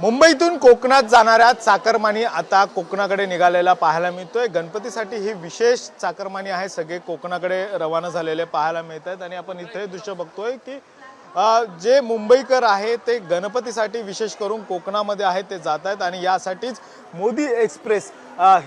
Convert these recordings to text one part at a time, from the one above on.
मुंबईतून कोकणात जाणाऱ्या चाकरमानी आता कोकणाकडे निघालेला पाहायला मिळतोय. गणपतीसाठी ही विशेष चाकरमानी आहे. सगळे कोकणाकडे रवाना झालेले पाहायला मिळत आहेत. आणि आपण इथे दृश्य बघतोय की जे मुंबईकर आहे ते गणपतीसाठी विशेष करून कोकणामध्ये आहे ते जात आहेत. आणि यासाठीच मोदी एक्सप्रेस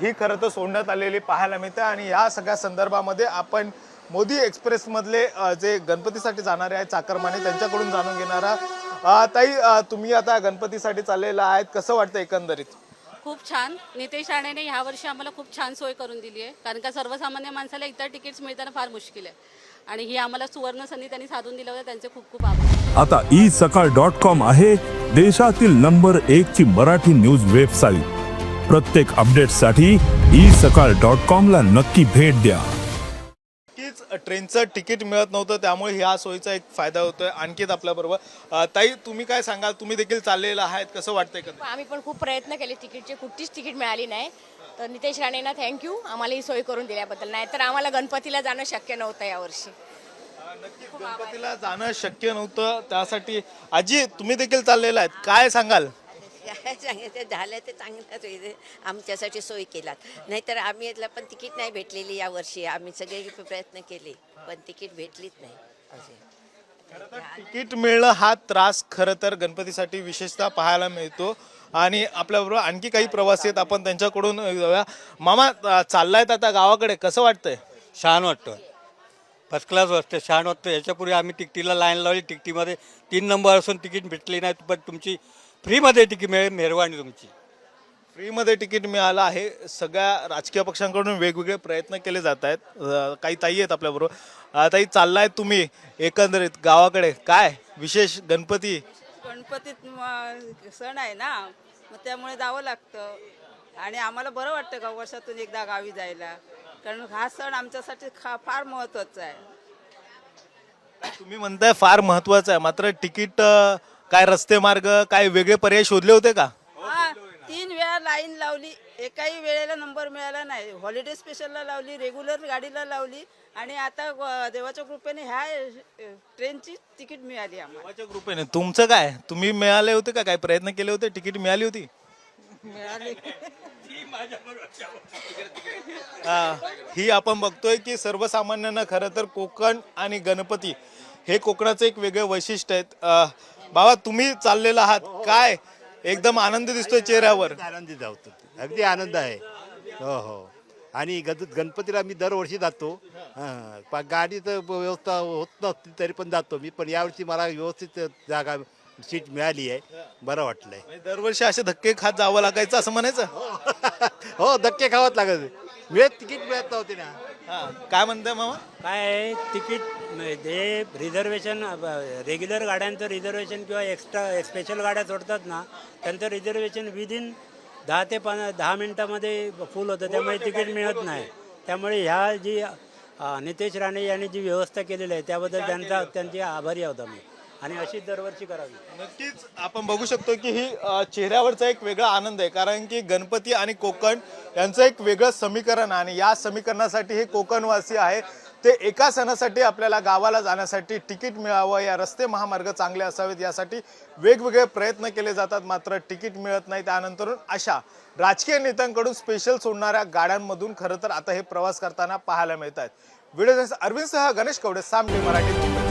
ही खरं तर सोडण्यात आलेली पाहायला मिळते. आणि या सगळ्या संदर्भामध्ये आपण मोदी एक्सप्रेसमधले जे गणपतीसाठी जाणारे आहेत चाकरमाने त्यांच्याकडून जाणून घेणारा ताई तुम्ही आता गणपतीसाठी चाललेला आहेत. कसं वाटतं एकंदरीत? खूप छान. नितेश राणेने ह्या वर्षी आम्हाला खूप छान सोय करून दिली आहे. कारण का सर्वसामान्य माणसाला इतर तिकीट्स मिळताना फार मुश्किल आहे. आणि ही आम्हाला सुवर्ण संधी त्यांनी साधून दिलं होतं. त्यांचे खूप खूप आभार. आता ई सकाळ डॉट कॉम आहे. देशातील नंबर एक ची मराठी न्यूज वेबसाईट. प्रत्येक अपडेटसाठी ई सकाळ डॉट कॉम ला नक्की भेट द्या. ट्रेनचं तिकीट मिळत नव्हतं त्यामुळे ह्या सोयीचा एक फायदा होतोय आणखीच आपल्याबरोबर. ताई तुम्ही काय सांगाल? तुम्ही देखील चाललेला आहेत कसं वाटतंय का आम्ही पण खूप प्रयत्न केले तिकीटचे कुठलीच तिकीट मिळाली नाही. तर नितेश राणेंना थँक्यू आम्हाला ही सोय करून दिल्याबद्दल. नाहीतर आम्हाला गणपतीला जाणं शक्य नव्हतं यावर्षी. गणपतीला जाणं शक्य नव्हतं. त्यासाठी आजी तुम्ही देखील चाललेला आहेत. काय सांगाल? काय सांगायचं? झालं ते चांगलंच होईल. आमच्यासाठी सोय केलात. नाहीतर आम्ही यातला पण तिकीट नाही भेटलेली यावर्षी आम्ही सगळे प्रयत्न केले पण तिकीट भेटलीच नाही. असे. तिकीट मिळणं हा त्रास खरं तर गणपतीसाठी विशेषतः पाहायला मिळतो. आणि आपल्याबरोबर आणखी काही प्रवासी आहेत. आपण त्यांच्याकडून जाऊया मामा चाललायत आता गावाकडे. कसं वाटतंय? छान वाटतं. फर्स्ट क्लास वाटतं छान वाटतं. याच्यापूर्वी आम्ही तिकटीला लाईन लावली. तिकटीमध्ये तीन नंबर असून तिकीट भेटली नाही पण तुमची फ्रीमध्ये तिकीट मिळेल मेहरबानी तुमची. फ्रीमध्ये तिकीट मिळालं आहे. सगळ्या राजकीय पक्षांकडून वेगवेगळे प्रयत्न केले जात आहेत. अ, काही ताई आहेत आपल्याबरोबर. अ, ताई चाललाय तुम्ही एकंदरीत गावाकडे. काय? विशेष गणपती? गणपतीत म- सण आहे ना. मग त्यामुळे जावं लागतं. आणि आम्हाला बरं वाटतं का वर्षातून एकदा गावी जायला? कारण हा सण आमच्यासाठी खा फार महत्त्वाचा आहे. तुम्ही म्हणताय फार महत्वाचं आहे. मात्र तिकीट अ, काय रस्ते मार्ग काय वेगळे पर्याय शोधले होते का? हा तीन वेळा लाईन लावली. एकाही वेळेला नंबर मिळाला नाही. हॉलिडे स्पेशलला लावली रेग्युलर गाडीला लावली आणि आता देवाच्या कृपेने ह्या अ, ट्रेनची तिकीट मिळाली आम्हाला. देवाच्या कृपेने. तुमचं काय? तुम्ही मिळाले होते का? काय प्रयत्न केले होते? तिकीट मिळाली होती? मिळाली. आ, ही आपण बघतोय की सर्वसामान्यांना खरं तर कोकण आणि गणपती हे कोकणाचं एक वेगळं वैशिष्ट्य आहेत. आ, बाबा तुम्ही चाललेला आहात. काय? एकदम आनंद दिसतोय चेहऱ्यावर. आनंदी जातो अगदी आनंद आहे. हो हो. आणि गण गणपतीला मी दरवर्षी जातो. हां. पण गाडीचं व्यवस्था होत नसती तरी पण जातो मी पण यावर्षी मला व्यवस्थित जागा सीट मिळाली आहे. बरं वाटलंय. म्हणजे दरवर्षी असे धक्के खात जावं लागायचं असं म्हणायचं? हो. धक्के खावत लागत मिळत तिकीट मिळत नव्हते ना. हा, काय म्हणताय मामा? काय आहे तिकीट जे रिझर्वेशन रेग्युलर गाड्यांचं रिझर्वेशन किंवा एक्स्ट्रा स्पेशल गाड्या सोडतात ना त्यांचं रिझर्वेशन विदिन दहा ते पन दहा मिनटामध्ये फुल होतं. त्यामुळे तिकीट मिळत नाही. त्यामुळे ह्या जी अ, नितेश राणे यांनी जी व्यवस्था केलेली आहे त्याबद्दल त्यांचा त्यांचे आभारी आहोत आम्ही. आणि अशी दरवर्षी करावी. नक्कीच आपण बघू शकतो की ही अ, चेहऱ्यावरचा एक वेगळा आनंद आहे. कारण की गणपती आणि कोकण यांचं एक वेगळं समीकरण आणि या समीकरणासाठी हे कोकणवासी आहे. ते एका सणासाठी आपल्याला गावाला जाण्यासाठी तिकीट मिळावं या रस्ते महामार्ग चांगले असावेत यासाठी वेगवेगळे प्रयत्न केले जातात. मात्र तिकीट मिळत नाही. त्यानंतरून अशा राजकीय नेत्यांकडून स्पेशल सोडणाऱ्या गाड्यांमधून खरं तर आता हे प्रवास करताना पाहायला मिळत आहेत व्हिडिओ अरविंद सह गणेश कवडे सामने मराठी. मुंबई